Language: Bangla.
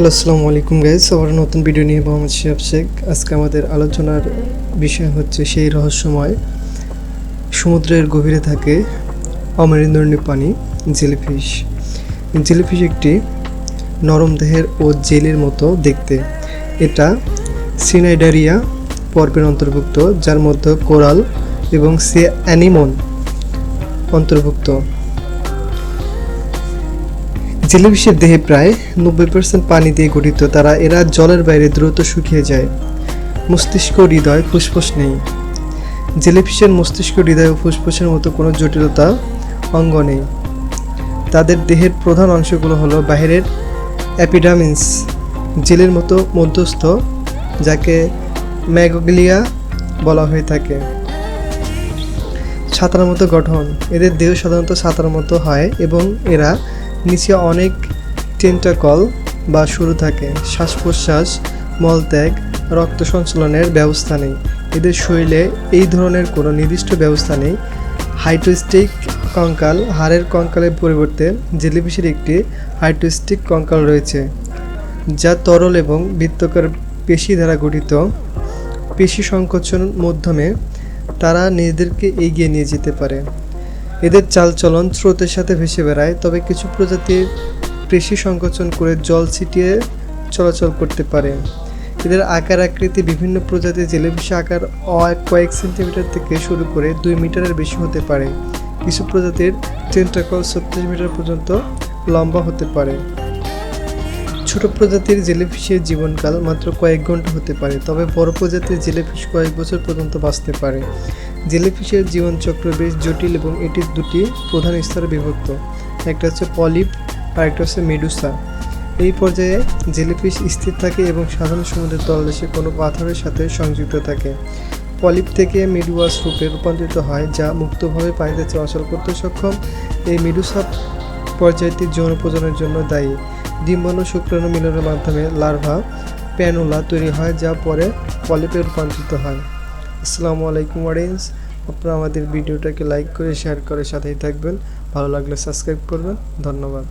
হ্যালো, আসসালামু আলাইকুম গাইজ আবার নতুন ভিডিও নিয়ে মোহাম্মদ শিহাব শেখ আজকে আমাদের আলোচনার বিষয় হচ্ছে সেই রহস্যময় সমুদ্রের গভীরে থাকে অমরিন্দর্ণী পানি, জেলিফিশ। জেলিফিশ একটি নরম দেহের ও জেলের মতো দেখতে। এটা সিনাইডারিয়া পর্বের অন্তর্ভুক্ত, যার মধ্যে কোরাল এবং সে অ্যানিমন অন্তর্ভুক্ত। জেলিফিশের দেহে প্রায় নব্বই পার্সেন্ট পানি দিয়ে গঠিত, তারা এরা জলের বাইরে দ্রুত শুকিয়ে যায়। মস্তিষ্ক হৃদয় ফুসফুস নেই। জেলিফিশের মস্তিষ্ক হৃদয় ও ফুসফুসের মতো কোনো জটিলতা, অঙ্গ নেই। তাদের দেহের প্রধান অংশগুলো হলো বাইরের অ্যাপিডামিন্স, জেলের মতো মধ্যস্থ, যাকে ম্যাগোগ্লিয়া বলা হয়ে থাকে। ছাতার মতো গঠন। এদের দেহ সাধারণত ছাতার মতো হয় এবং এরা নিচে অনেক টেন্টাকল বা শুরু থাকে। শ্বাস প্রশ্বাস মলত্যাগ, রক্ত সঞ্চালনের ব্যবস্থা নেই। এদের শরীরে এই ধরনের কোনো নির্দিষ্ট ব্যবস্থা নেই। হাইটোস্টিক কঙ্কাল হাড়ের কঙ্কালের পরিবর্তে জেলিফিশের একটি হাইটোস্টিক কঙ্কাল রয়েছে, যা তরল এবং বৃত্তকার পেশি দ্বারা গঠিত। পেশি সংকোচন মাধ্যমে তারা নিজেদেরকে এগিয়ে নিয়ে যেতে পারে। এদের চালচলন স্রোতের সাথে ভেসে বেড়ায়, তবে কিছু প্রজাতি কৃষি সংকোচন করে জল ছিটিয়ে চলাচল করতে পারে। এদের আকার আকৃতি বিভিন্ন প্রজাতির জেলিফিশ আকার কয়েক সেন্টিমিটার থেকে শুরু করে দুই মিটারের বেশি হতে পারে। কিছু প্রজাতির টেন্টাকল সত্তর মিটার পর্যন্ত লম্বা হতে পারে। ছোট প্রজাতির জেলিফিশের জীবনকাল মাত্র কয়েক ঘণ্টা হতে পারে, তবে বড় প্রজাতির জেলিফিশ কয়েক বছর পর্যন্ত বাঁচতে পারে। জেলিফিশের জীবনচক্র বেশ জটিল এবং এটি দুটি প্রধান স্তরে বিভক্ত। একটা হচ্ছে পলিপ আর একটা হচ্ছে মেডুসা। এই পর্যায়ে জেলিফিশ স্থির থাকে এবং সাধারণ সমুদ্রের তলদেশে কোনো পাথরের সাথে সংযুক্ত থাকে। পলিপ থেকে মিডুয়াস রূপে রূপান্তরিত হয়, যা মুক্তভাবে পানিতে চলাচল করতে সক্ষম। এই মেডুসা পর্যায়টি যৌন প্রজননের জন্য দায়ী। ডিম্বাণু শুক্রাণু মিলনের মাধ্যমে লার্ভা প্যানোলা তৈরি হয়, যা পরে পলিপে রূপান্তরিত হয়। আসসালামু আলাইকুম অডিয়েন্স আপনারা আমাদের ভিডিওটাকে লাইক করে শেয়ার করে সাথেই থাকবেন। ভালো লাগলে সাবস্ক্রাইব করবেন। ধন্যবাদ।